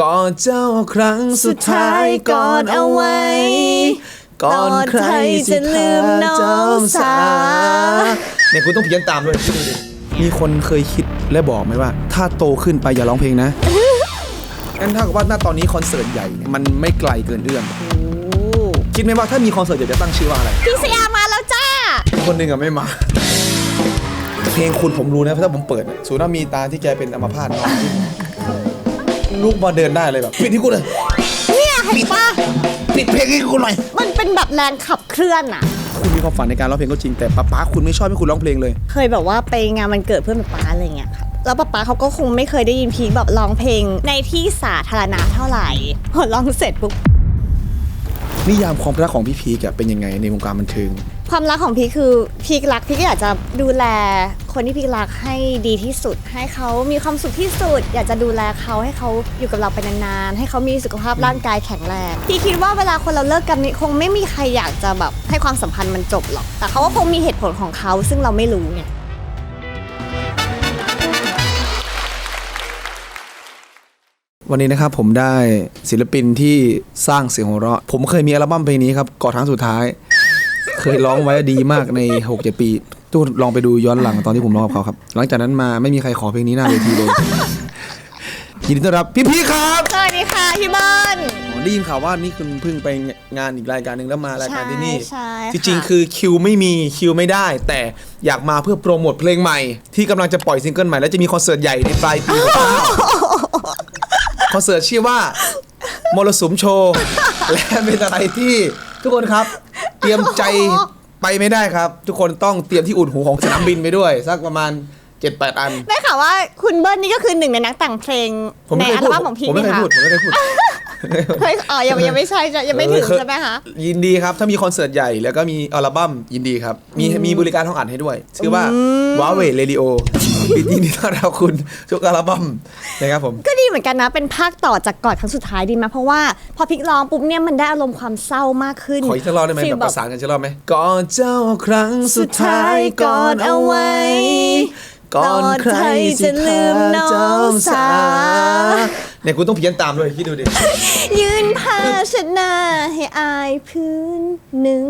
กอดเจ้าครั้งสุดท้ายกอดเอาไว้ ก่อนใครจะลืมน้องสา เนี่ยคุณต้องเพี้ยนตามด้วยคิดดูดิมีคนเคยคิดและบอกไหมว่า ถ้าโตขึ้นไปอย่าร้องเพลงนะ งั้นถ้ากับว่าณตอนนี้คอนเสิร์ตใหญ่เนี่ยมันไม่ไกลเกินเอื้อมคิดไหมว่าถ้ามีคอนเสิร์ตใหญ่จะตั้งชื่อว่าอะไร พี่สยามมาแล้วจ้า คนหนึ่งอะไม่มา เพลงคุณผมรู้นะเพราะถ้าผมเปิดอะสูนามีตาที่แกเป็นอัมพาตนอน ลูกมาเดินได้เลยแบบปิดที่กูเลยเนี่ยเห็นปะปิดเพลงให้กูหน่อย มันเป็นแบบแรงขับเคลื่อนอะคุณมีความฝันในการร้องเพลงก็จริงแต่ป๊าป๊าคุณไม่ชอบให้คุณร้องเพลงเลย เคยแบบว่าไปงานวันเกิดเพื่อนป๊าอะไรเงี้ยค่ะแล้วป๊าป๊าเขาก็คงไม่เคยได้ยินพีคแบบร้องเพลงในที่สาธารณะเท่าไหร่พอร้องเสร็จปุ๊บนิยามความรักของพี่พีกอะเป็นยังไงในวงการบันเทิง ความรักของพีคคือพีครักพีคอยากจะดูแลคนที่พีครักให้ดีที่สุด ให้เขามีความสุขที่สุด อยากจะดูแลเขาให้เขาอยู่กับเราไปนานๆให้เขามีสุขภาพร่างกายแข็งแรงพี่คิดว่าเวลาคนเราเลิกกันนี่คงไม่มีใครอยากจะแบบให้ความสัมพันธ์มันจบหรอก แต่เขาก็คงมีเหตุผลของเขาซึ่งเราไม่รู้ไงวันนี้นะครับผมได้ศิลปินที่สร้างเสียงหัวเราะ ผมเคยมีอัลบั้มเพลงนี้ครับก่อนครั้งสุดท้าย เคยร้องไว้ดีมากใน6 7ปีทุกคนลองไปดูย้อนหลังตอนที่ผมร้องกับเขาครับ หลังจากนั้นมาไม่มีใครขอเพลงนี้หน้าเวทีเลยยินดีต้อนรับพี่พีครับสวัสดีค่ะพี่เบิ้ลอ๋อได้ยินข่าวว่านี่คุณเพิ่งไปงานอีกรายการหนึ่งแล้วมารายการที่นี่ ใช่ใช่ที่จริงค่ะคือคิวไม่มีคิวไม่ได้ แต่อยากมาเพื่อโปรโมทเพลงใหม่ ที่กำลังจะปล่อยซิงเกิลใหม่และจะมีคอนเสิร์ตใหญ่ในปลายปีคอนเสิร์ตชื่อว่ามรสุมโชว์และเป็นอะไรที่ทุกคนครับ เตรียมใจไปไม่ได้ครับ ทุกคนต้องเตรียมที่อุ่นหูของสนามบินไปด้วย สักประมาณ7-8อัน ได้ข่าวว่าคุณเบิ้ลนี่ก็คือหนึ่งในนักแต่งเพลงผมในไม่เคยอัลพูดบั้มของพีคผมไม่เคยนะคะพูดผมไม่เคยพูด เฮ้ยอ๋อยังยังไม่ใช่ใช่ยังไม่ถึงใช่ไหมคะยินดีครับ ถ้ามีคอนเสิร์ตใหญ่แล้วก็มีอัลบั้มยินดีครับ มีมีบริการห้องอัดให้ด้วย ชื่อว่าว้าเวเรดิโอ ยินดีต้อนรับคุณทุกอัลบั้มนะครับผมก็ดีเหมือนกันนะ เป็นภาคต่อจากก่อนครั้งสุดท้ายดีไหมเพราะว่าพอพลิกร้องปุ๊บเนี่ยมันได้อารมณ์ความเศร้ามากขึ้น ขออีกสักรอบได้ไหมฟีลแบบประสานกันสักรอบไหมกอดเจ้าครั้งสุดท้ายกอดเอาไว้ก่อนใครจะลืมน้องสาเนี่ยคุณต้องเพี้ยนตามด้วยคิดดูดิ ยืนผ้าชนะให้อายพื้นหนึ่ง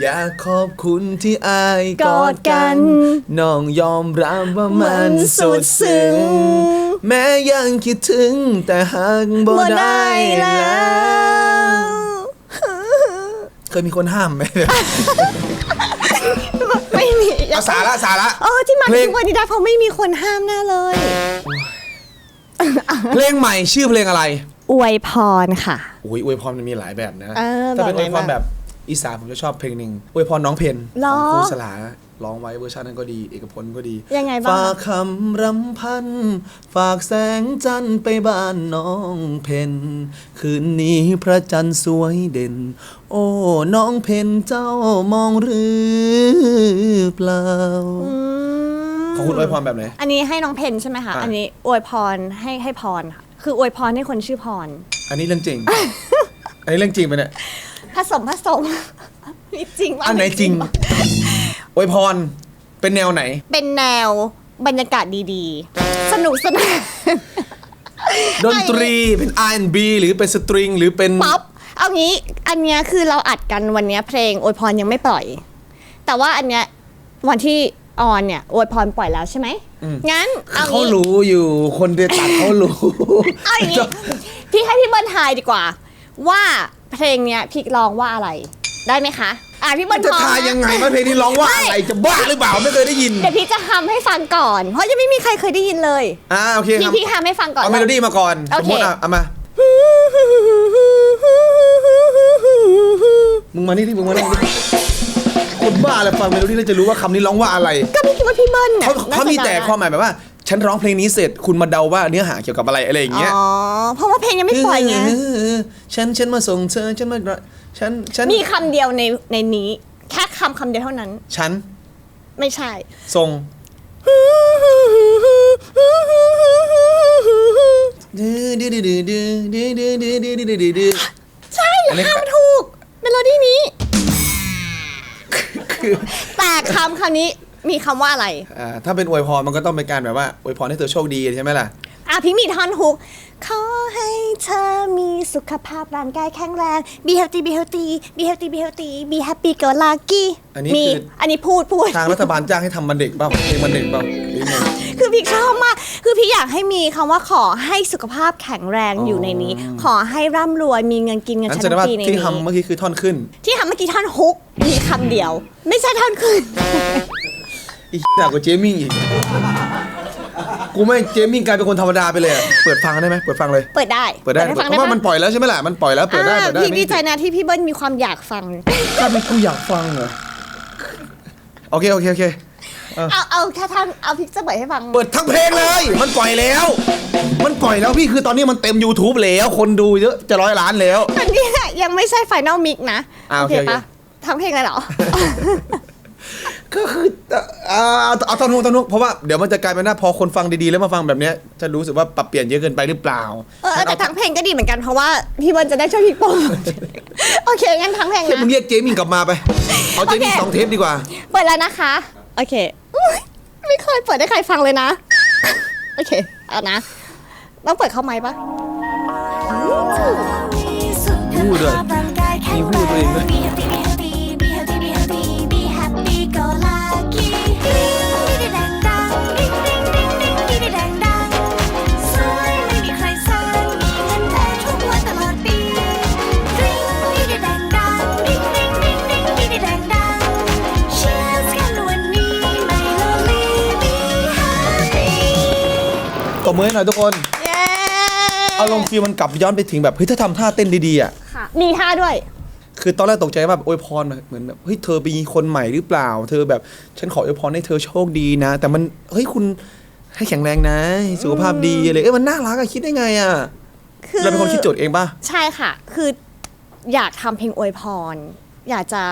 อยากขอบคุณที่อายกกออดดกักันนน้องยอมรับว่ามันมันสุสุดดซึ้ซึ้งงแม้ยังคิดถึงแต่หากบ่บ่ได้ได้แล้แล้ววเคยมีคนห้ามไหมไม่มีเอาสาระสาระ เออที่มาเพลงทุกวันนี้ได้เพราะไม่มีคนห้ามแน่เลย เพลงใหม่ชื่อเพลงอะไร อวยพรค่ะ อุ้ยอวยพรมันมีหลายแบบนะเออถ้าเป็นแบอบวยไหนพรบ้างแบบ อีสานผมจะชอบเพลงหนึ่งอวยพรน้องเพนหรขอ องครูสลาร้องไว้เวอร์ชันนั้นก็ดี เอกพลก็ดี ยังไงบ้างฝากคำรำพัน ฝากแสงจันทร์ไปบ้านน้องเพนคืนนี้พระจันทร์สวยเด่น โอ้ น้องเพนเจ้ามองหรือเปล่า อืมของคุณอวยพรแบบไหน อันนี้ให้น้องเพนใช่ไหมคะอะ อันนี้อวยพรให้ให้พรค่ะคืออวยพรให้คนชื่อพร อันนี้เรื่องจริง อันนี้เรื่องจริงไปะเนี่ย ผสมผสมมีจริงวะอันไหนจริงอวยพรเป็นแนวไหน เป็นแนวบรรยากาศดีๆ สนุกสนาน ดนตรีเป็น R&B หรือเป็นสตริง หรือเป็น ป๊อปเอางี้อันเนี้ยคือเราอัดกันวันเนี้ยเพลงอวยพรยังไม่ปล่อย แต่ว่าอันเนี้ยวันที่ออนเนี่ยอวยพรปล่อยแล้วใช่ไหมงั้นเอาเขางี้รู้อยู่คนเดียตัดเขารู้ เอาอย่างงี้พี่ให้พี่เบิ้ลทายดีกว่า ว่า เพลงเนี้ยพี่ร้องว่าอะไร ได้ไหมคะอะพี่เบิ้ลจะพร้อมทายนะยังไงว่าเพลงนี้ร้องว่าอะไรจะบ้าหรือเปล่าไม่เคยได้ยินเดี๋ยวพี่จะทำให้ฟังก่อน เพราะยังไม่มีใครเคยได้ยินเลยอ่าโอเคคพี่รับพี่ทำให้ฟังก่อน เอาเมโลดี้มาก่อนโอสมเคมติอะเอามา มึงมานี่ที่มึงมานี่คนบ้าอะไรฟังเมโลดี้แล้วจะรู้ว่าคำนี้ร้องว่าอะไร ก็พี่คิดว่าพี่เบิ้ลเนี่ยเขาน่เขามีจะแต่ได้ความหมายแบบว่า ฉันร้องเพลงนี้เสร็จคุณมาเดาว่าเนื้อหาเกี่ยวกับอะไรอะไรอย่างเงี้ยอ๋อเพราะว่าเพลงยังไม่ปล่อยไงเออฉันฉันมาส่งเธอฉันมาฉันฉันมีคำเดียวในในนี้ แค่คำคำเดียวเท่านั้น ฉันไม่ใช่ส่งดื้อดื้อดื้อดื้อดื้อดื้อดื้อดื้อดื้อดื้อดื้อดื้อดื้อใช่อันนี้คำถูกเมโลดี้นี้คือแต่คำคำนี้ มีคำว่าอะไร อ่าถ้าเป็นอวยพรมันก็ต้องเป็นการแบบว่าอวยพรให้เธอโชคดีใช่ไหมล่ะ อะพี่มีท่อนฮุก ขอให้เธอมีสุขภาพร่างกายแข็งแรง be healthy be healthy be healthy be healthy be happy go lucky อันนี้มีคือ อันนี้พูดพูด ทางรัฐบาลจ้างให้ทำมันเด็กเปล่าเพลงมันเด็กเปล่าหรือไง คือพี่ชอบมาก คือพี่อยากให้มีคำว่าขอให้สุขภาพแข็งแรงอ๋อออยู่ในนี้ ขอให้ร่ำรวยมีเงินกินเงินงั้นใช้แสดงทั้ว่างปีในที่นี้ทำเมื่อกี้คือท่อนขึ้น ที่ทำเมื่อกี้ท่อนฮุกมีคำเดียว ไม่ใช่ท่อนขึ้น อีกหนักกว่าเจมิ่งอีก กูไม่งเจมิ่งกลายเป็นคนธรรมดาไปเลยอะเปิดฟังได้ไหมเปิดฟังเลย เปิดได้เปิดได้ให้เพฟังได้ราะว่าปะมันปล่อยแล้วใช่ไหมล่ะ มันปล่อยแล้วเปิดได้อ่าเปิดได้พี่ไม่ดีใจนะที่พี่เบิ้ลมีความอยากฟัง ถ้าเป็นกูอยากฟังเหรอโอเคโอเคโอเค เอาเอาแค่ท่านเอาพิกจะเปิดให้ฟัง เปิดทั้งเพลงเลย มันปล่อยแล้ว มันปล่อยแล้วพี่คือตอนนี้มันเต็ม YouTube แล้ว คนดูเยอะจะร้อยล้านแล้ว อันนี้ยังไม่ใช่ไฟนอลมิกนะอ่าโอเคปะทั้งเพลงเลยเหรอ ก็คือเอ่อเอาเอาตอนนุกตอนนุกเพราะว่าเดี๋ยวมันจะกลายเป็นว่าพอคนฟังดีๆ แล้วมาฟังแบบเนี้ยจะรู้สึกว่าปรับเปลี่ยนเยอะเกินไปหรือเปล่าเออแต่ทั้งเพลงก็ดีเหมือนกันเพราะว่าพี่เบิ้ลจะได้ช่วยพี่โป้โอเคงั้นทั้งเพลงเทียนะ มึงเรียกเจมิงกลับมาไป เอาเจมิงโอเค สองเทปดีกว่า เปิดแล้วนะคะ โอเคอุ๊ยไม่เคยเปิดให้ใครฟังเลยนะ โอเค เอานะ ต้องเปิดเข้าไมค์ปะพูดด้วยมีพูดตัวเองด้วย บมือให้หน่อยทุกคน เย้เอาลงฟิลมันกลับย้อนไปถึงแบบเฮ้ยถ้าทำท่าเต้นดีๆอะ ค่ะมีท่าด้วย คือตอนแรกตกใจว่าแบบอวยพรเหมือนแบบเฮ้ยเธอไปมีคนใหม่หรือเปล่า เธอแบบฉันขออวยพรให้เธอโชคดีนะ แต่มันเฮ้ยคุณให้แข็งแรงนะสุขภาพดีอะไรเอ้ยมันน่ารักอะคิดได้ไงอะคือเราเป็นคนคิดโจทย์เองป่ะ ใช่ค่ะ คืออยากทำเพลงอวยพร อยากจะ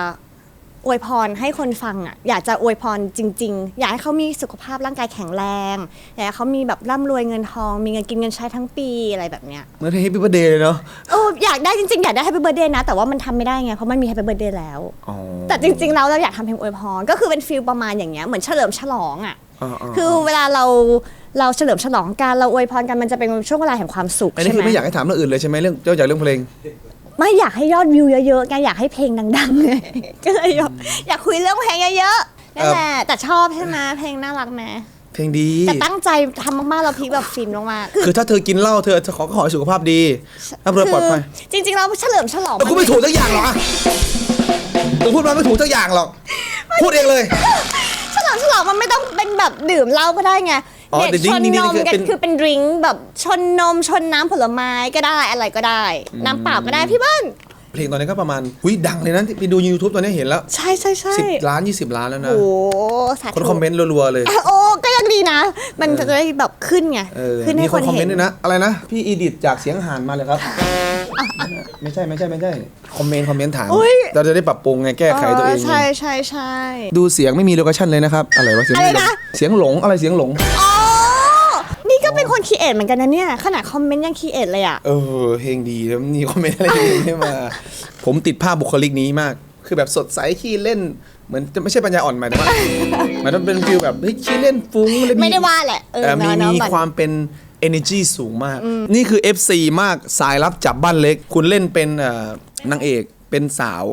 อวยพรให้คนฟังอะอยากจะอวยพรจริง ๆ อยากให้เขามีสุขภาพร่างกายแข็งแรง อยากให้เขามีแบบร่ำรวยเงินทอง มีเงินกินเงินใช้ทั้งปีอะไรแบบเนี้ยเหมือนเฮปปี้เบ t ร์ a เดย์เลยเนาะโอ้อยากได้จริงๆ อยากได้ Happy Birthday นะ แต่ว่ามันทำไม่ได้ไง เพราะมันมี Happy Birthday แล้ว อ๋อแต่จริงๆแล้วเราอยากทำเพลงอวยพร ก็คือเป็นฟิลประมาณอย่างเงี้ยเหมือนเฉลิมฉลองอะอ๋ออ๋อคือเวลาเราเราเฉลิมฉลองกันเราอวยพรกันมันจะเป็นช่วงเวลาแห่งความสุขอันนี้ใช่คือไหมไม่อยากให้ถามเรื่องอื่นเลยใช่ไหมเรื่องเจ้าจากเรื่องเพลง ไม่อยากให้ยอดวิวเยอะๆไงอยากให้เพลงดังๆไงก็เลยอยากอยากคุยเรื่องเพลงเยอะๆนั่นแหละแต่ชอบใช่ไหมเพลงน่ารักไหมเพลงดี แต่ตั้งใจทำมากๆเราพีคแบบฟินมากๆคือคือถ้าเธอกินเหล้าเธอขอขอให้สุขภาพดีร่ำรวยปลอดภัยจริงๆเราเฉลิมฉลองแต่กูไม่ถูกสักอย่างหรอกอะกูพูดมาไม่ถูกสักอย่างหรอก พูดเองเลย ฉลองฉลองมันไม่ต้องเป็นแบบดื่มเหล้าก็ได้ไง อ๋อเด็ดแต่ชนดิ้งนนี่มคือกันเป็นคือเป็นดริงก์แบบชนนมชนน้ำผลไม้ก็ได้อะไรก็ได้ น้ำเปล่าก็ได้พี่เบิ้ลเพลงตอนนี้ก็ประมาณหุยดังเลยนะที่ไปดู YouTube ตอนนี้เห็นแล้ว ใช่ใช่ใช่สิบล้านยี่สิบล้านแล้วนะ โอ้สาธุคนคอมเมนต์รัวๆเลย โอ้ก็ยังดีนะ มันจะได้แบบขึ้นไงเออขึ้นมีให้คคนนคอมเมเห็นนต์ด้วยนะ อะไรนะ พี่อีดิทจากเสียงหานมาเลยครับ ไม่ใช่ไม่ใช่ไม่ใช่ คอมเมนต์คอมเมนต์ถามอุ๊ยเราจะได้ปรับปรุงไงแก้ไขตัวเองไงใช่ใช่ใช่ดูเสียงไม่มีโลเคชั่นเลยนะครับ อะไรวะเสียงอะไรหลงนะเสียงหลงอะไรเสียงหลงอ๋อ นี่ก็เป็นคนคีเอทเหมือนกันนะเนี่ย ขนาดคอมเมนต์ยังคีเอทเลยอะ เออเพลงดีแล้วมีคอมเมนต์อะไรไม่มา ผมติดภาพบุคลิกนี้มาก คือแบบสดใสขี้เล่น เหมือนจะไม่ใช่ปัญญาอ่อนหมายถึงว่าหมายถึงเป็นฟิลแบบเฮ้ยขี้เล่นฟุ้งแล้วไม่ได้ว่าแหละเออเอ่อมีเนอะมีเนอะความเป็น energy สูงมาก นี่คือ FC มากสายรับจับบ้านเล็ก คุณเล่นเป็นเอ่อนางเอกเป็นสาว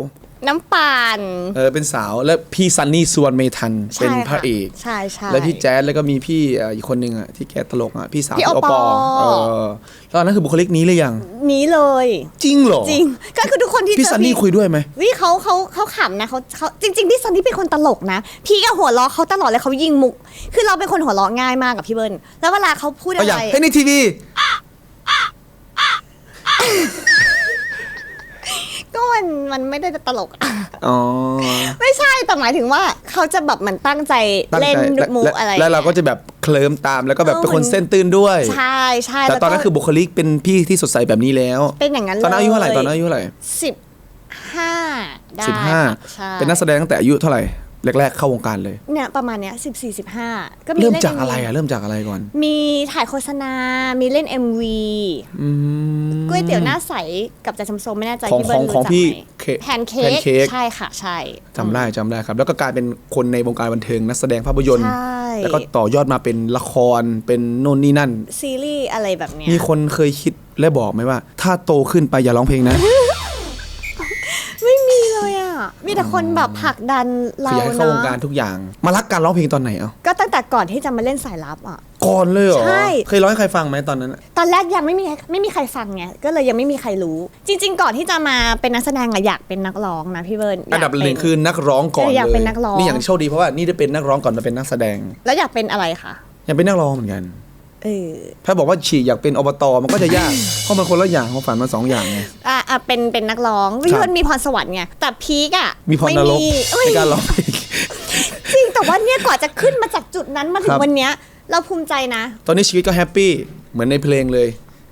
น้ำปั่น เออเป็นสาวแล้วพี่ซันนี่ส่วนเมทันเป็นพระเอกใช่ค่ะแล้วพี่แจ๊ดแล้วก็มีพี่เอ่ออีกคนหนึ่งอะที่แกตลกอะพี่สาวพี่โอปอ เออตอนนั้นคือบุคลิกนี้เลยยัง นี้เลย จริงเหรอจริง ก็คือทุกคนที่พี่เจอซันนี่คุยด้วยไหม วิเขาเขาเขาขำนะเขาเขาจริงๆพี่ซันนี่เป็นคนตลกนะ พี่ก็หัวเราะเขาตลอดเลยเขายิงมุก คือเราเป็นคนหัวเราะง่ายมากกับพี่เบิ้ลแล้วเวลาเขาพูดเอาอะอย่าไรงเฮ้ยในทีวี ก็มันมันไม่ได้ตลกอะ อ๋อ ไม่ใช่แต่หมายถึงว่าเขาจะแบบเหมือนตั้งใจตั้งเล่นใจมุกและอะไรแล้วเราก็จะแบบเคลิมตามแล้วก็แบบเป็นคนเส้นตื้นด้วย ใช่ใช่แต่ตอนนั้นล้วก็คือบุคลิกเป็นพี่ที่สดใสแบบนี้แล้ว เป็นอย่างนั้นเลยตอนนั้นอายุเท่าไหร่ตอนนั้นอายุเท่าไหร่สิบห้าได้สิบห้าใช่เป็นนักแสดงตั้งแต่อายุเท่าไหร่ แรกๆเข้าวงการเลย เนี่ยประมาณเนี้ยสิบสี่สิบห้าก็มีเริ่มล่น จากอะไร MV อะเริ่มจากอะไรก่อนมีถ่ายโฆษณา มีเล่น MV อืม ก๋วยเตี๋ยวหน้าใสกับจ่าชมโซไม่แน่ใจของพี่เบิ้ลของรู้จักพี่ไหมเคแพนเค้แพนเค้กใช่ค่ะใช่ จำได้จำได้ครับ แล้วก็กลายเป็นคนในวงการบันเทิงนักแสดงภาพยนตร์ ใช่ แล้วก็ต่อยอดมาเป็นละครเป็นโน่นนี่นั่น ซีรีส์อะไรแบบเนี้ยมีคนเคยคิดและบอกไหมว่า ถ้าโตขึ้นไปอย่าร้องเพลงนะไม่มีเลยอะ มีแต่คนแบบผลักดันคืเราออยากให้เข้าวงการเนาะทุกอย่าง มารักการร้องเพลงตอนไหนเอ้าก็ตั้งแต่ก่อนที่จะมาเล่นสายลับอะ ก่อนเลยเหรอใช่ เคยร้องให้ใครฟังไหมตอนนั้นอะตอนแรกยังไม่มีไม่มีใครฟังไงก็เลยยังไม่มีใครรู้ จริง ๆ ก่อนที่จะมาเป็นนักแสดงอะอยากเป็นนักร้องนะพี่เบิร์นอันดับยากหเป็ นึ่งคือนักร้องก่อนเอออยากเลยเป็นนักร้อง นี่อย่างโชคดีเพราะว่านี่ได้เป็นนักร้องก่อนมาเป็นนักแสดง แล้วอยากเป็นอะไรคะยังเป็นนักร้องเหมือนกัน เออถ้าบอกว่าฉีกอยากเป็นอบตมันก็จะยาก เพราะมันคนละอย่างของฝันมันสองอย่างไง อะอะเป็นเป็นนักร้องพี่เบิร์นมีพรสวรรค์ไงแต่พีกอะมีพรนรกเอ้ยในการร้องเพลงจริงแต่ว่าเนี่ยกว่าจะขึ้นมาจากจุดนั้นมาถึคงรับวันเนี้ย เราภูมิใจนะ ตอนนี้ชีวิตก็แฮปปี้เหมือนในเพลงเลย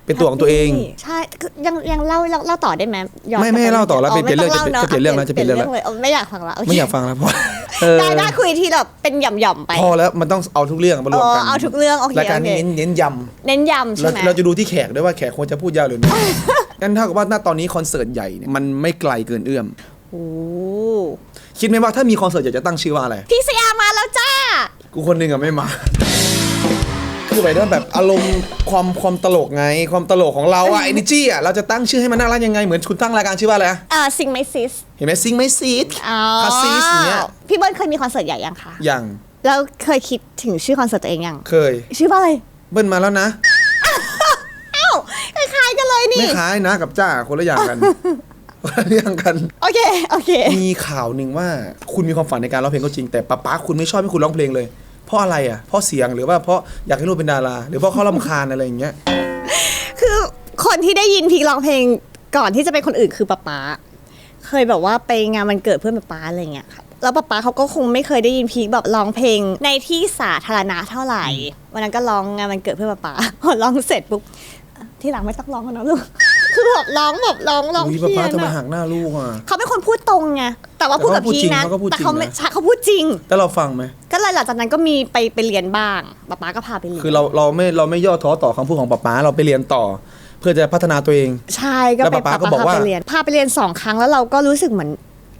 เป็นตัวของตัวเอง ใช่คือยังยังเล่าเล่าเล่าต่อได้ไหมย้อนไม่กบไม่ให้เล่าต่อแล้วอ๋อเปลี่ยนเรื่องไม่ต้จะเปลี่ยนเรื่องแล้วจะเปลี่ยนเรื่องแล้วเลยไม่อยากฟังละโเคไม่อยากฟังแล้วเพราะเออได้ได้คุยทีแบบเป็นหย่อมๆไปพอแล้วมันต้องเอาทุกเรื่องมารวมกันอ๋อเอาทุกเรื่องโอเครายการโอเคนี้เน้นเน้นยเน้นำย้ำใช่เราไหมเราจะดูที่แขกด้วยว่าแขกควรจะพูดยาวหรือน้อยงั้นเท่ากับว่าณตอนนี้คอนเสิร์ตใหญ่เนี่ยมันไม่ไกลเกินเอื้อมโอ้คิดไหมว่าถ้ามีคอนเสิร์ตอยากจะตั้งชื่อว่าอะไรพี่สยามมาแล้วจ้ากูคนหนึ่งอะไม่มา คือไปด้วยแบบอารมณ์ความความตลกไง ความตลกของเราอะ e อ e r จีอะเราจะตั้งชื่อให้มันน่ารักยังไง เหมือนคุณตั้งรายการชื่อว่าอะไรอะเอ่อซิงไมซิสเห็นไหมซิงไม่ซีดอ๋อคาซีสอย่างเงี้ยพี่เบิ้ลเคยมีคอนเสิร์ตใหญ่ยังคะอย่างแล้วเคยคิดถึงชื่อคอนเสิร์ตตัวเองยัง เคย ชื่อว่าอะไร เบิ้ลมาแล้วนะ อ้าวคล้ายๆกันเลยนี่ ไม่คล้ายนะกับจ้าคนละอย่างกัน คนละอย่างกัน โอเค โอเค มีข่าวหนึ่งว่าคุณมีความฝันในการร้องเพลงก็จริงแต่ป๊าป๊าคุณไม่ชอบให้คุณร้องเพลงเลย เพราะอะไรอะเพราะเสียงหรือว่าเพราะอยากให้ลูกเป็นดารา หรือเพราะเขาลำคาญอะไรอย่างเงี้ยคือคนที่ได้ยินพีคร้องเพลงก่อนที่จะเป็นคนอื่นคือป๊าป๊าเคยแบบว่าไปงานวันเกิดเพื่อนป๊าป๊าอะไรเงี้ยครับแล้วป๊าป๊าเขาก็คงไม่เคยได้ยินพีคแบบร้องเพลงในที่สาธารณะเท่าไหร่ วันนั้นก็ร้องงานวันเกิดเพื่อนป๊าป๊าพอร้องเสร็จปุ๊บที่หลังไม่ต้องร้องแล้วนะลูกคือแบบร้องแบบร้องร้องอุ้ยเพี้ป๊ายป๊านทำไมอะหักหน้าลูกอะเขาเป็นคนพูดตรงไงแต่ว่าพูดกับพีคนะแต่เขาพูดจริงแต่เขาไม่นะใช่เขาพูดจริงแล้วเราฟังไหม ก็เลยหลังจากนั้นก็มีไปไปเรียนบ้างป๊าป๊าก็พาไปเรียนคือเราเราไม่เราไม่ย่อท้อต่อคำพูดของป๊าป๊าเราไปเรียนต่อ เพื่อจะพัฒนาตัวเอง ใช่ก็แล้วไปป๊าป๊าก็บอกว่าพไปเรียนพาไปเรียนสองครั้งแล้วเราก็รู้สึกเหมือน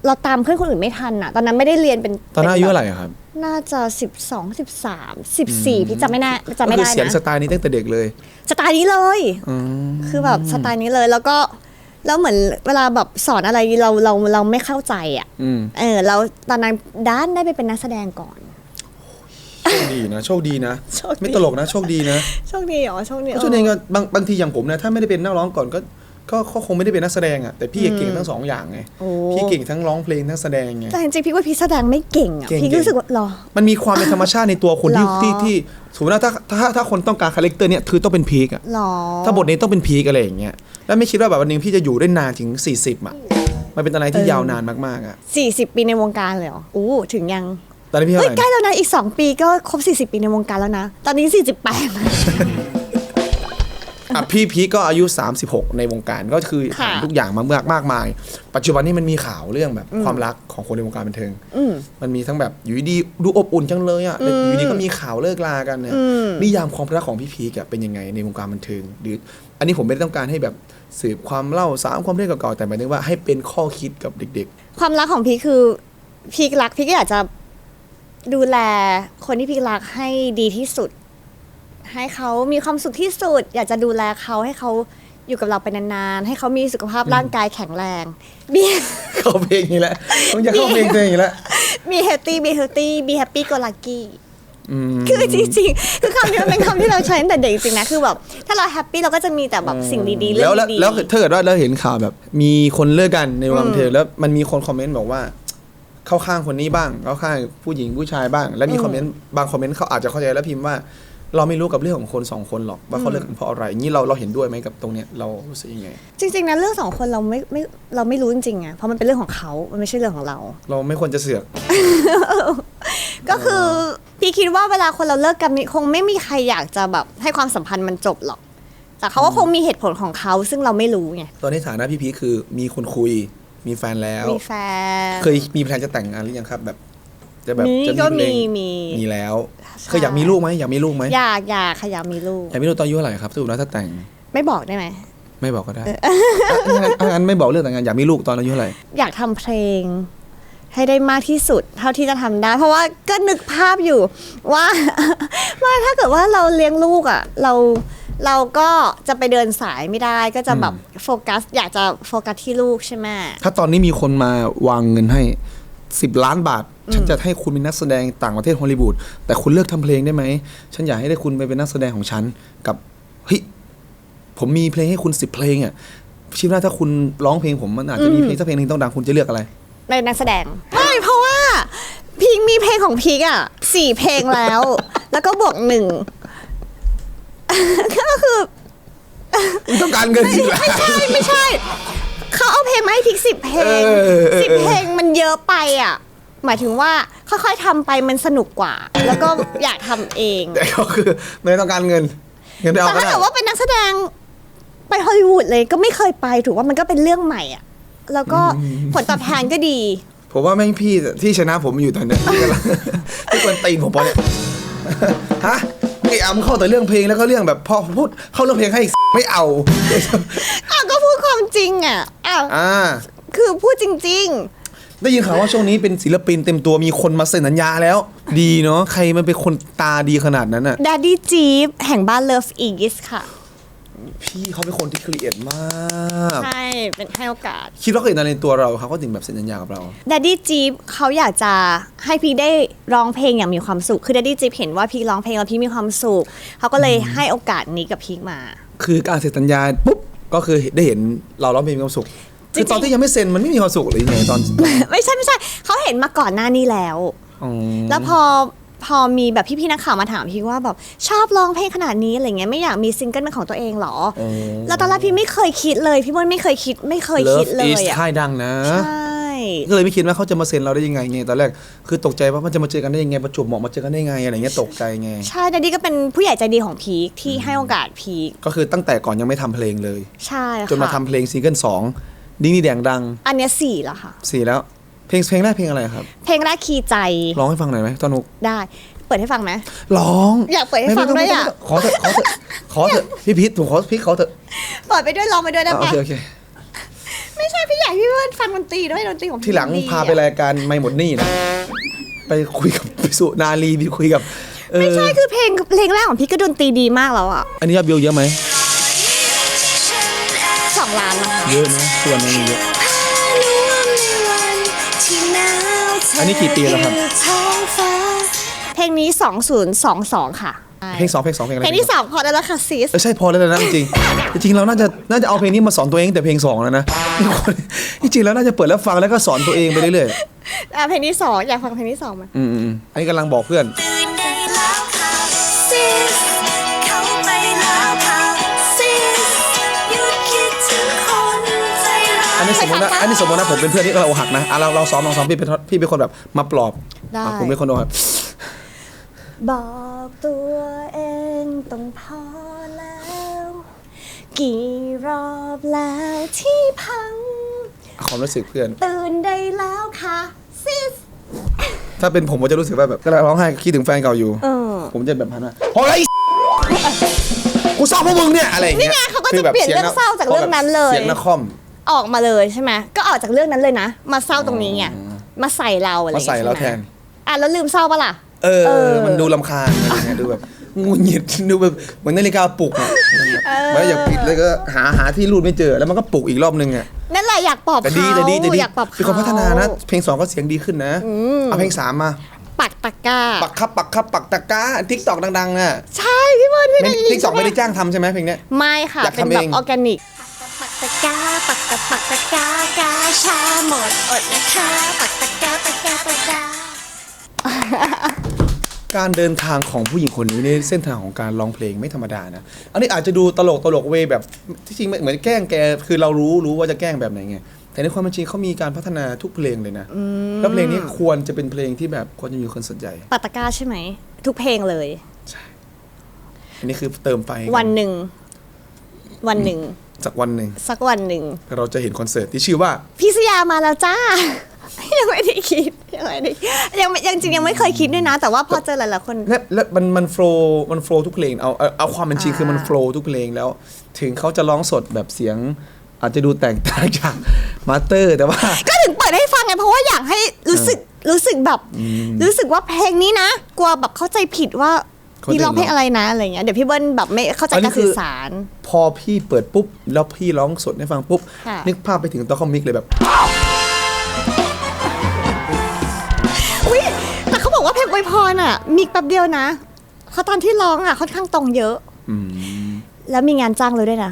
เราตามเพื่อนคนอื่นไม่ทันอะ ตอนนั้นไม่ได้เรียนเป็นตอนนั้นอายุป็เท่าแบบไหร่อะครับน่าจะสิบสองสิบสามสิบสี่พี่จำไม่ได้จำไม่ก็คือได้เสียงนะสไตล์นี้ตั้งแต่เด็กเลย สไตล์นี้เลย อืม คือแบบสไตล์นี้เลยแล้วก็แล้วเหมือนเวลาแบบสอนอะไรเราเราเราไม่เข้าใจอะ อืม เออเราตอนนั้นด้านได้ไปเป็นนักแสดงก่อน โชคดีนะโชคดีนะ โชคดี ไม่ตลกนะโชคดีนะโชคดีเหรอโชคดีก็ช่วงนี้ก็บางบางทีอย่างผมนะถ้าไม่ได้เป็นนักร้องก่อนก็ก็ก็คงไม่ได้เป็นนักแสดงอะแต่พี่เก่งทั้งสองอย่างไงโอ้พี่เก่งทั้งร้องเพลงทั้งแสดงไง แต่จริงๆพี่ว่าพี่แสดงไม่เก่งอะเก่งพี่เก่ง รู้สึกว่าหรอ มันมีความเป็นธรรมชาติในตัวคนที่หรอ ที่ที่สมมติว่าถ้าถ้าถ้าคนต้องการคาแรคเตอร์เนี้ยคือต้องเป็นพีกอะหรอถ้าบทนี้ต้องเป็นพีกอะไรอย่างเงี้ยแล้วไม่คิดว่าแบบวันหนึงพี่จะอยู่ได้นานถึง 40อะมันเป็นอะไรที่ยาวนานมากๆอะสี่สิบปีในวงการเลยเหรออู้ถึงยัง ตอนนี้พี่เท่าเอ้ยไหร่ใกล้แล้วนะอีก 2 ปีก็ครบ 40 ปีในวงการแล้วนะ ตอนนี้ 48 อะพี่พีคก็อายุ 36 ในวงการก็คือค่ะ ผ่านทุกอย่างมามากมากมาย ปัจจุบันนี้มันมีข่าวเรื่องแบบความรักของคนในวงการบันเทิงอืมมันมีทั้งแบบอยู่ดีๆดูอบอุ่นจังเลยอะแต่อยู่ดีก็มีข่าวเลิกลากันเนี่ยอืมนิยามความรักของพี่พีกอะเป็นยังไงในวงการบันเทิง หรือ อันนี้ผมไม่ได้ต้องการให้แบบสืบความเล่าสามความเรื่องเก่าๆแต่หมายถึงว่าให้เป็นข้อคิดกับเด็ก ความรักของพี่คือพี่รักพี่ก็อยากจะ ดูแลคนที่พี่รักให้ดีที่สุด ให้เขามีความสุขที่สุด อยากจะดูแลเขาให้เขาอยู่กับเราไปนานๆ ให้เขามีสุขภาพร่างกายแข็งแรงมีๆเข้าเพลงนี้แหละต้องจะเข้าเพลงตัวเองอีกแล้วมีเฮลตี้มีเฮลตี้มีแฮปปี้ก็ลักกี้อืมคือจริงๆคือคำนี้มันเป็นคำที่เราใช้ตั้งแต่เด็กจริงๆนะคือแบบถ้าเราแฮปปี้เราก็จะมีแต่แบบสิ่งดีๆเรื่แล้อวงแล้วดีแล้วถ้าเกิดว่าเราเห็นข่าวแบบ มีคนเลิกกันในวงการบันเทิงแล้วมันมีคนคอมเมนต์บอกว่า เข้าข้างคนนี้บ้าง เข้าข้างผู้หญิงผู้ชายบ้าง แล้วมีคอมเมนต์บางคอมเมนต์เขาอาจจะเข้าใจแล้วพิมพ์ว่า เราไม่รู้กับเรื่องของคนสองคนหรอกว่าเขาเลิกกันเพราะอะไรอย่างนี้เราเราเห็นด้วยไหมกับตรงเนี้ยเรารู้สึกยังไง จริงๆนะเรื่องสองคนเราไม่ไม่เราไม่รู้จริงๆอะเพราะมันเป็นเรื่องของเขามันไม่ใช่เรื่องของเรา เราไม่ควรจะเสือก ก็คือพี่คิดว่าเวลาคนเราเลิกกันคงไม่มีใครอยากจะแบบให้ความสัมพันธ์มันจบหรอก แต่เขาก็คงมีเหตุผลของเขาซึ่งเราไม่รู้ไงตอนนี้ฐานะพี่พีคคือมีคนคุย มีแฟนแล้ว มีแฟน เคยมีแพลนจะแต่งงานหรือยังครับ แบบ จะแบบมีจะก็เพลมีงมีมีแล้วใช่เคยอยากมีลูกไหมอยากมีลูกไหมอยากอยากขยับมีลูกอยากมีลูกตอนอายุเท่าไหร่ครับสรุปแล้วถ้าแต่งไม่บอกได้ไหมไม่บอกก็ได้อะงั้นอะงั้นไม่บอกเรื่องแต่งงานอยากมีลูกตอนอายุเท่าไหร่อยากทำเพลง ให้ได้มากที่สุดเท่าที่จะทำได้ เพราะว่าก็นึกภาพอยู่ว่าว่าถ้าเกิดว่าเราเลี้ยงลูกอะ เรา เราก็จะไปเดินสายไม่ได้ก็จะแบบโฟกัส อยากจะโฟกัสที่ลูกใช่ไหมถ้าตอนนี้มีคนมาวางเงินให้สิบล้านบาท ฉันจะให้คุณเป็นนักแสดงต่างประเทศฮอลลีวูดแต่คุณเลือกทำเพลงได้ไหม ฉันอยากให้ได้คุณไปเป็นนักแสดงของฉัน กับเฮ้ยผมมีเพลงให้คุณสิบเพลงอะคิดว่าถ้าคุณร้องเพลงผมมันอาจจะมีเพลงสักเพลงหนึงต้องดังคุณจะเลือกอะไรเป็นนักแสดงไม่เพราะว่าพีคมีเพลงของพีคอะสี่เพลงแล้ว แล้วก็บวกหนึ่ง ก็คือต้องการเงินจริงแหละไม่ใช่ไม่ใช่ เขาเอาเพลงมาให้พีคสิบเพลงเออเออเออ สิบเพลงมันเยอะไปอะ หมายถึงว่าค่อยๆทำไปมันสนุกกว่า แล้วก็อยากทำเอง แต่ก็คือไม่ต้องการเงินเงินไปเอาแต่ก็ถ้าได้เกิดว่าเป็นนักแสดงไปฮอลลีวูดเลยก็ไม่เคยไปถือว่ามันก็เป็นเรื่องใหม่อะ แล้วก็ผลตอบแทนก็ดี ผมว่าแม่งพี่ที่ชนะผมอยู่ตอนเนี้ยพี่กำลังพี่ควรตีนผมปะเนี่ยฮะ ไอ้อำเข้าแต่เรื่องเพลงแล้วก็เรื่องแบบพอพูดเข้าเรื่องเพลงให้อีกไม่เอาอะก็พูดความจริงอะอะอ่าคือพูดจริงได้ยินข่าวว่าช่วงนี้เป็นศิลปินเต็มตัวมีคนมาเซ็นสัญญาแล้ว ดีเนาะใครมันเป็นคนตาดีขนาดนั้นอะๆ Daddy Jeep แห่งบ้าน Love East ค่ะ พี่เขาเป็นคนที่ครีเอทมาก ใช่ เป็นให้โอกาส คิดว่าเขาเห็นอะไรในตัวเราเขาก็ถึงแบบเซ็นสัญญากับเรา Daddy Jeep เขาอยากจะให้พี่ได้ร้องเพลงอย่างมีความสุข คือ Daddy Jeep เห็นว่าพี่ร้องเพลงแล้วพี่มีความสุข เขาก็เลยให้โอกาสนี้กับพี่มา คือการเซ็นสัญญาปุ๊บก็คือได้เห็นเราร้องเพลงมีความสุขคือตอนที่ยังไม่เซ็นมันไม่มีความสุขหรือยังไงตอนไม่ใช่ไม่ใช่ เขาเห็นมาก่อนหน้านี้แล้ว อ๋อ แล้วพอ พอมีแบบพี่ๆนักข่าวมาถามพี่ว่าแบบชอบร้องเพลงขนาดนี้อะไรเงี้ยไม่อยากมีซิงเกิลเป็นของตัวเองเหรออ๋อแล้วตอนแรกพี่ไม่เคยคิดเลย พี่มนไม่เคยคิดไม่เคยคิด Love เลย is อะค่ายดังนะ ใช่ก็เลยไม่คิดว่าเขาจะมาเซ็นเราได้ยังไงไงตอนแรกคือตกใจว่ามันจะมาเจอกันได้ยังไงประจวบเหมาะมาเจอกันได้ยังไงอะไรเงี้ยตกใจไง ใช่ดัดดี้ก็เป็นผู้ใหญ่ใจดีของพีคที่ให้โอกาสพีคก็คือตั้งแต่ก่อนยังไม่ทำเพลงเลย ใช่ค่ะจนมาทำเพลงซิงเกิลสองดิ้งนี่แดงดังอันเนี้ยสี่แล้วค่ะสี่แล้ว เพลงเพลงแรกเพลงอะไรครับ เพลงแรกคีย์ใจ ร้องให้ฟังหน่อยไหมตอนนุกได้ เปิดให้ฟังไหมร้องอยากเปิดให้ฟังไม่ด้วยไม่อะไม่ขอเถอะขอเถอะขอเถอะพี่พีทถูกขอพี่ขอเถอะเปิดไปด้วยร้องไปด้วยได้อะโอปะเคโอเคไม่ใช่พี่อยากให้พี่เพื่อนฟังดนตรีด้วยดนตรีของพี่ที่หลังดีพาไปอะรายการไม่หมดหนี่นะไปคุยกับพิสุนารีไปคุยกับเออไม่ใช่คือเพลงเพลงแรกของพี่ก็ดนตรีดีมากแล้วอะอันนี้ยอดวิวเยอะไหมสองล้านนะคะเยอะนะส่วนนึงเยอะ อันนี้กี่ปีแล้วครับ เพลงนี้ 2022 ค่ะ เพลงสองเพลงสองเพลงอะไรเพลงที่สองพอได้แล้วค่ะซิส เออใช่พอแล้วนะจริงๆจริงๆเราน่าจะน่าจะเอาเพลงนี้มาสอนตัวเองแต่เพลงสองแล้วนะจริงๆแล้วน่าจะเปิดแล้วฟังแล้วก็สอนตัวเองไปเรื่อยอะเพลงที่สองอยากฟังเพลงที่สองไหมๆอืมอืมอันนี้กำลังบอกเพื่อน เนนี้สมมตินะอันนี้สมมตินะผมเป็นเพื่อนที่เราหักนะอะเราเราซ้อมลองซ้อมพี่เป็นพี่เป็นคนแบบมาปลอบได้ อะผมเป็นคนแบบบอกตัวเองต้องพอแล้ว กี่รอบแล้วที่พัง ความรู้สึกเพื่อน ตื่นได้แล้วค่ะซิส ถ้าเป็นผมผมจะรู้สึกว่าแบบกำลังร้องไห้คิดถึงแฟนเก่าอยู่ เออ ผมจะแบบพันว่าพอแล้วไอ้ กูเศร้าเพราะมึงเนี่ยอะไรอย่างเงี้ยนี่ไงเขาก็จะคือแบบเปลี่ยนเรื่องเศร้าจากเรื่องนั้นเลย เสียงนักคอม ออกมาเลยใช่ไหมก็ออกจากเรื่องนั้นเลยนะ มาเศร้าตรงนี้ไงมาใส่เราอะไรมาใส่เราแทนอะแล้วลืมเศร้าปะล่ะ เออเออ มันดูลำคาญอะไรเงี้ยดูแบบงุนหงิดดูแบบเหมือนนาฬิกาปลุกอะไม่อยากปิดเลยก็หาหาที่รูดไม่เจอ แล้วมันก็ปลุกอีกรอบนึงอะนั่นแหละอยากปลอบแต่เขาดีแต่ดีแต่ดีอยากปลอบเป็นคนพัฒนานะ เพลงสองก็เสียงดีขึ้นนะ เอาเพลงสามมา ปักตะกร้าปักครับปักครับปักตะกร้าทิกตอกดังๆน่ะใช่พี่บอลพี่ได้ยินทิกตอกไม่ได้ใช่หจ้างทำใช่ไหมเพลงเนี้ย ไม่ค่ะ อยากเป็นทำแบบเองออร์แกนิกปั กตะกร้าปักตะปักตะกร้ากาชาหมดอดนะคะปักตะกร้าตะกร้าตะกร้าการเดินทางของผู้หญิงคนนี้ในเส้นทางของการร้องเพลงไม่ธรรมดานะ อันนี้อาจจะดูตลกตลกเวแบบที่จริงเหมือนแกล้งแกคือเรารู้รู้ว่าจะแกล้งแบบไหนไงแต่ในความเป็นจริงเขามีการพัฒนาทุกเพลงเลยนะแล้วเพลงนี้ควรจะเป็นเพลงที่แบบควรจะมีคนสนใจปักตะกร้าใช่ไหม ทุกเพลงเลยอันนี้คือเติมไฟวันหนึ่งวันหนึ่ง สักวันหนึ่งสักวันหนึ่ง เราจะเห็นคอนเสิร์ตที่ชื่อว่า พี่สยามาแล้วจ้า ยังไม่ได้คิดยังไม่ได้ยังไม่ยังจริงยังไม่เคยคิดด้วยนะ แต่ว่าพอเจอหลายๆคน และและมันมันโฟล์มันโฟล์ทุกเพลงเอาเอาเอาความเป็นจริงอ่าคือมันโฟล์ทุกเพลงแล้ว ถึงเขาจะร้องสดแบบเสียง อาจจะดูแตกต่างจากมาสเตอร์แต่ว่า ก็ถึงเปิดให้ฟังไงเพราะว่าอยากให้รู้สึกรู้สึกแบบ รู้สึกว่าเพลงนี้นะ กลัวแบบเข้าใจผิดว่าเข้าใจ พี่ร้องเพลงอะไรนะอะไรเงี้ยเดี๋ยวพี่เบิ้ลแบบไม่เข้าใจอันนี้การคือสื่อสาร พอพี่เปิดปุ๊บ แล้วพี่ร้องสดให้ฟังปุ๊บ ค่ะ นึกภาพไปถึงตอนเขามิกเลยแบบ อุ้ยแต่เขาบอกว่าเพลงอวยพรอะ มีแป๊บเดียวนะเพราะตอนที่ร้องอะค่อนข้างตรงเยอะ อืม แล้วมีงานจ้างเลยด้วยนะ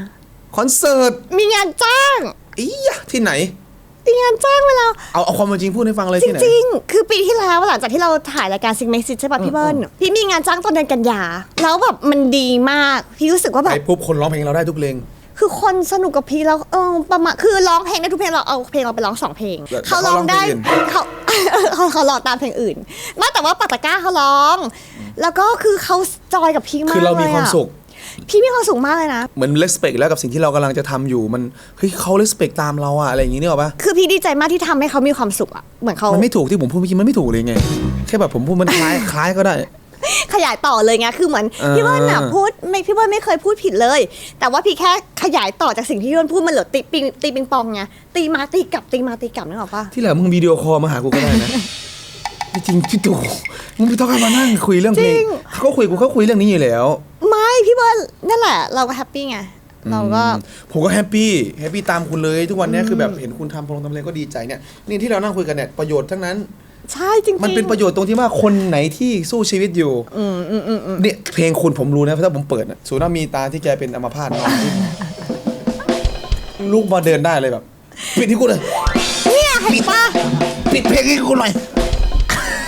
คอนเสิร์ตมีงานจ้าง อียะที่ไหน มีงานจ้างเวลา เอาเอาความเป็นจริงพูดให้ฟังเลยจที่ไหน ริงๆ คือปีที่แล้วหลังจากที่เราถ่ายรายการซิงเมซิใช่ป่ะพี่เบิ้ลพี่มีงานจ้างตอนเดือนกันยา แล้วแบบมันดีมาก พี่รู้สึกว่าแบไปบ ปุ๊บคนร้องเพลงเราได้ทุกเพลง คือคนสนุกกับพี่แล้วเออประมาณคือร้องเพลงได้ทุกเพลงเราเอาเพลงเราไปร้องสองเพลง แล้วเขาร้องได้เขาร้องเพลงอื่นเขาเขาเขาร้องตามเพลงอื่นไม่แต่ว่าปัตตะกร้าเขาร้อง แล้วก็คือเขาจอยกับพี่มากคือเรามีความลยอะสุข พี่มีความสุขมากเลยนะ เหมือน respect แล้วกับสิ่งที่เรากำลังจะทำอยู่มันเฮ้ยเขา respect ตามเราอะอะไรอย่างงี้นี่หรอปะคือพี่ดีใจมากที่ทำให้เขามีความสุขอะเหมือนเขามันไม่ถูกที่ผมพูดเมื่อกี้มันไม่ถูกเลยไง แค่แบบผมพูดมันคล้าย คล้ายก็ได้ ขยายต่อเลยไงคือเหมือนเออ พี่เบิ้ลน่ะพูดไม่พี่เบิ้ลไม่เคยพูดผิดเลย แต่ว่าพี่แค่ขยายต่อจากสิ่งที่พี่เบิ้ลพูดมันเหลือตีปิงตีปิงปองไงตีมาตีกลับตีมาตีกลับนึกออกปะ ที่เหลือมึงวิดีโอคอลมาหากูก็ได้นะไม่จริงพี่ตู่มึงไม่ต้องมานั่งคุยเรื่องเพลงเขาก็คุยกูเขาคุยเรื่องนี้อยู่แล้ว ไม่ พี่เบิ้ลนั่นแหละ เราก็แฮปปี้ไงเราก็อืมผมก็แฮปปี้แฮปปี้ตามคุณเลย ทุกวันเนี้ยคือแบบเห็นคุณทำพลงทำเพลงก็ดีใจเนี่ยนี่ที่เรานั่งคุยกันเนี่ยประโยชน์ทั้งนั้นใช่จริงๆมันเป็นประโยชน์ตรงที่ว่าคนไหนที่สู้ชีวิตอยู่เนี่ยเพลงคุณผมรู้นะเพราะถ้าผมเปิดน่ะสูน่ามีตาที่แกเป็นอัมพาตนอนที่ลูกมาเดินได้เลยแบบปิดที่กูเลยเนี่ยเห็นปะปิดเพลงให้กูหน่อย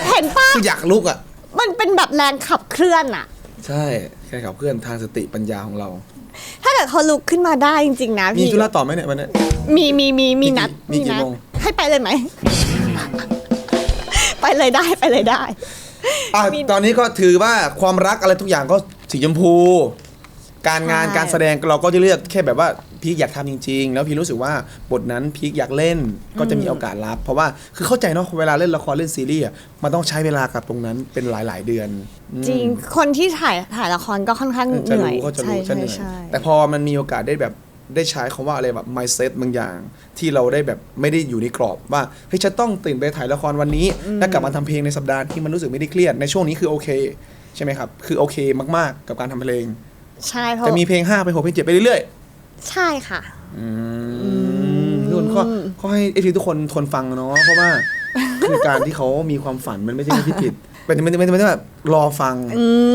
เห็นปะคืออยากลุกอะมันเป็นแบบแรงขับเคลื่อนอะ ใช่แค่ขับเคลื่อนทางสติปัญญาของเรา ถ้าเกิดเขาลุกขึ้นมาได้จริงๆนะมีพี่ ธุระต่อไหมเนี่ยวันนี้ มีมีมีมีนัดมีกี่นัดโมง ให้ไปเลยไหม ไปเลยได้ไปเลยได้ อะมีตอนนี้ก็ถือว่าความรักอะไรทุกอย่างก็สีชมพู การงานใช่ การแสดงเราก็จะเลือกแค่แบบว่า พีคอยากทำจริง ๆ แล้วพีครู้สึกว่าบทนั้นพีคอยากเล่นก็จะมีโอกาสรับ เพราะว่าคือเข้าใจเนาะเวลาเล่นละครเล่นซีรีส์อะมันต้องใช้เวลากับตรงนั้นเป็นหลาย ๆ เดือนอืมจริงคนที่ถ่ายถ่ายละครก็ค่อนข้างจะเหนื่อยรู้ก็จะใช่รู้จะใช่เหนื่อยใช่แต่พอมันมีโอกาสได้แบบได้ใช้คำว่าอะไรแบบ mindset บางอย่าง ที่เราได้แบบไม่ได้อยู่ในกรอบว่าเฮ้ยฉันต้องตื่นไปถ่ายละครวันนี้ แล้วกลับมาทำเพลงในสัปดาห์ที่มันรู้สึกไม่ได้เครียดในช่วงนี้คือโอเค ใช่ไหมครับ คือโอเคมากๆ กับการทำเพลง ใช่เพราะจะมีเพลง5ไป6เพลง7ไปเรื่อย ใช่ค่ะๆอืมนุ่นก็ก็ให้เอฟีทุกคนทนฟังเนาะเพราะว่าคือการที่เขามีความฝันมันไม่ใช่เรื่องที่ผิดเป็นไม่ไม่ไม่ไม่ได้แบบรอฟัง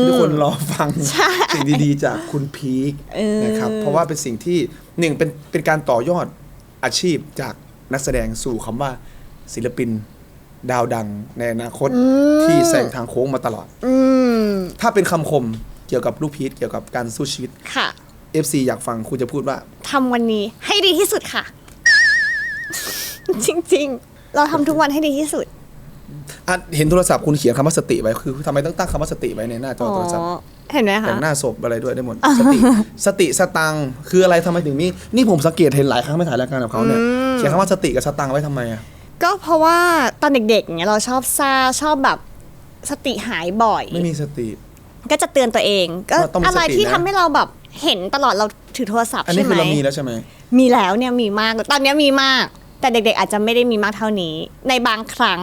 ทุกคนรอฟังใช่สิ่งดีๆ จากคุณพีคเออนะครับเพราะว่าเป็นสิ่งที่หนึ่งเป็นเป็นการต่อยอดอาชีพจากนักแสดงสู่คำว่าศิลปินดาวดังในอนาคตที่แซงทางโค้งมาตลอดอืมถ้าเป็นคำคมเกี่ยวกับลูกพีทเกี่ยวกับการสู้ชีวิตค่ะ FC อยากฟังคุณจะพูดว่า ทำวันนี้ให้ดีที่สุดค่ะ จริงๆ เราทำทุกวันให้ดีที่สุด อะเห็นโทรศัพท์คุณเขียนคำว่าสติไว้คือทำไมต้องตั้งคำว่าสติไว้ในหน้าจออ๋อ โทรศัพท์เห็นไหมคะ แต่งหน้าศพอะไรด้วยได้หมดสติ สติสตังค์คืออะไรทำไมถึงมีนี่ผมสังเกตเห็นหลายครั้งไปถ่ายรายการกับเขาเนี่ยเขียนคำว่าสติกับสตังค์ไว้ทำไมอะก็เพราะว่าตอนเด็กๆอย่างเงี้ยเราชอบซ่าชอบแบบสติหายบ่อย ไม่มีสติ ก็จะเตือนตัวเอง ก็ว่าต้องมีอะไรสติที่นะทำให้เราแบบ เห็นตลอดเราถือโทรศัพท์อันนี้ใช่คือไหมเรามีแล้วใช่ไหม มีแล้วเนี่ยมีมาก ตอนเนี้ยมีมาก แต่เด็กๆ อาจจะไม่ได้มีมากเท่านี้ ในบางครั้ง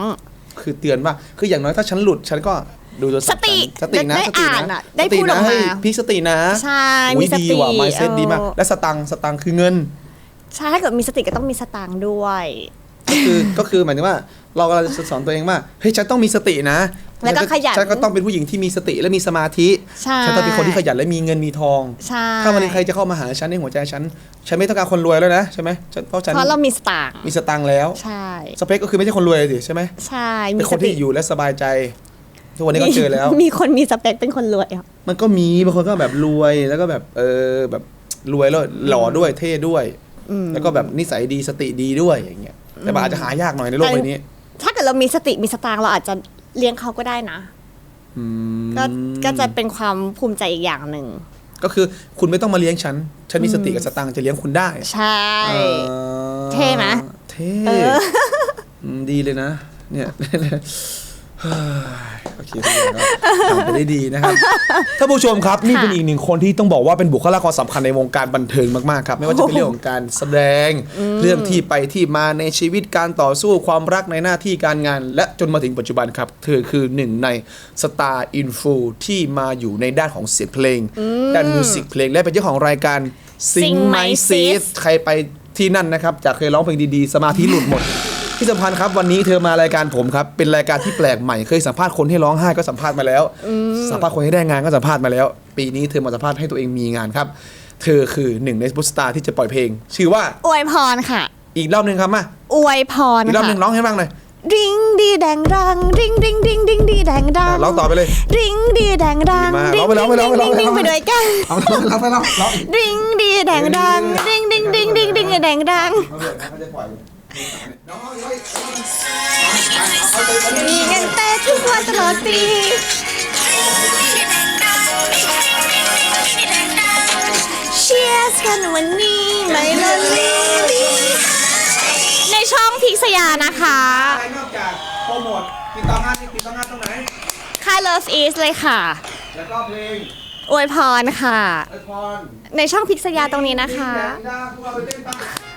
คือเตือนว่า คืออย่างน้อยถ้าฉันหลุดฉันก็ดูโทรศัพท์สติฉันสตินะได้สติอ่านนะอะได้สติพูดออกมานะให้พี่สตินะใช่อุ๊ยมีสดีติว่ะไมเซ็ตเออ ดีมาก และสตังค์สตังค์คือเงิน ใช่ถ้าเกิดมีสติก็ต้องมีสตางค์ด้วย ก็คือก็คือหมายถึงว่า เรากำลังจะสอนตัวเองว่าเฮ้ยฉันต้องมีสตินะ แล้วก็ขยัน ฉันก็ต้องเป็นผู้หญิงที่มีสติและมีสมาธิใช่ ฉันต้องเป็นคนที่ขยันและมีเงินมีทอง ใช่ถ้าวันหนึงใครจะเข้ามาหาฉันในหัวใจฉัน ฉันไม่ต้องการคนรวยแล้วนะใช่ไหมฉันเพราะฉันเพราะเรามีสตางค์มีสตังค์แล้ว ใช่ สเปคก็คือไม่ใช่คนรวยสิใช่ไหมใช่เป็มีนคสนติที่อยู่และสบายใจ ทุกวันนี้ก็เจอแล้ว มีคนมีสเปคเป็นคนรวยอะมันก็มีบางคนก็แบบรวยแล้วก็แบบเออแบบรวยแล้วหล่อด้วยเท่ด้วยแล้วก็แบบนิสัยดีสติดีด้วยอย่างเงี้ยแต่มันอาจจะหายากหน่อยในโลกใบนี้ ถ้าเกิดเรามีสติมีสตางค์เราอาจจะ เลี้ยงเขาก็ได้นะอืมก็ก็จะเป็นความภูมิใจอีกอย่างหนึ่ง ก็คือคุณไม่ต้องมาเลี้ยงฉัน ฉันมีสติกับสตังค์จะเลี้ยงคุณได้ใช่เออเท่ไหมเท่เอออืมดีเลยนะ เนี่ย โอเคทุกคนครับผ่านไปได้ดีนะครับท่านผู้ชมครับนี่เป็นอีกหนึ่งคนที่ต้องบอกว่าเป็นบุคลากรสำคัญในวงการบันเทิงมากๆครับ ไม่ว่าจะเป็นเรื่องของการแสดง เรื่องที่ไปที่มาในชีวิตการต่อสู้ความรักในหน้าที่การงาน และจนมาถึงปัจจุบันครับ เธอคือหนึ่งในสตาร์อินฟูที่มาอยู่ในด้านของเสียงเพลง ด้านมิวสิกเพลงและเป็นเจ้าของรายการ Sing Sing My My Sis Sis ใครไปที่นั่นนะครับจากเคยร้องเพลงดีๆ สมาธิหลุดหมด ที่สำคัญครับวันนี้เธอมารายการผมครับเป็นรายการที่แปลกใหม่เคยสัมภาษณ์คนที่ร้องไห้ก็สัมภาษณ์มาแล้ว สัมภาษณ์คนที่ได้งานก็สัมภาษณ์มาแล้ว ปีนี้เธอมาสัมภาษณ์ให้ตัวเองมีงานครับ เธอคือหนึ่งในซุปเปอร์สตาร์ที่จะปล่อยเพลง ชื่อว่าอวยพรค่ะ อีกรอบหนึ่งครับมาอวยพรอีกรอบหค่ะนึ่งร้องให้บ้างหน่อยริงดีแดงดังริงริงริงริงดีแดงดังร้องต่อไปเลยริงดีแดงดังดีมากริร้องไปร้องไปร้องไปร้องไปริงไปด้วยกันเอาร้องร้องไปร้องร้องริงดีแดงดังริงริงริงริงริงแดงดัง เอาเลยนะเขาจะปล่อยน้องเอาเลยมีเงินเต้ทุกวันตลอดปีเชียร์กันวันนี้ไม่ลดลีในช่องพิกษยานะคะอะไรนอกจากโปรโมทติดต่องานติดต่องานตรงไหน ค่าย Love Is เลยค่ะ แล้วก็เพลงอวยพรค่ะ ไอพรในช่องพิกษยาตรงนี้นะคะแดงดาพวกเราไปเต้นบ้าง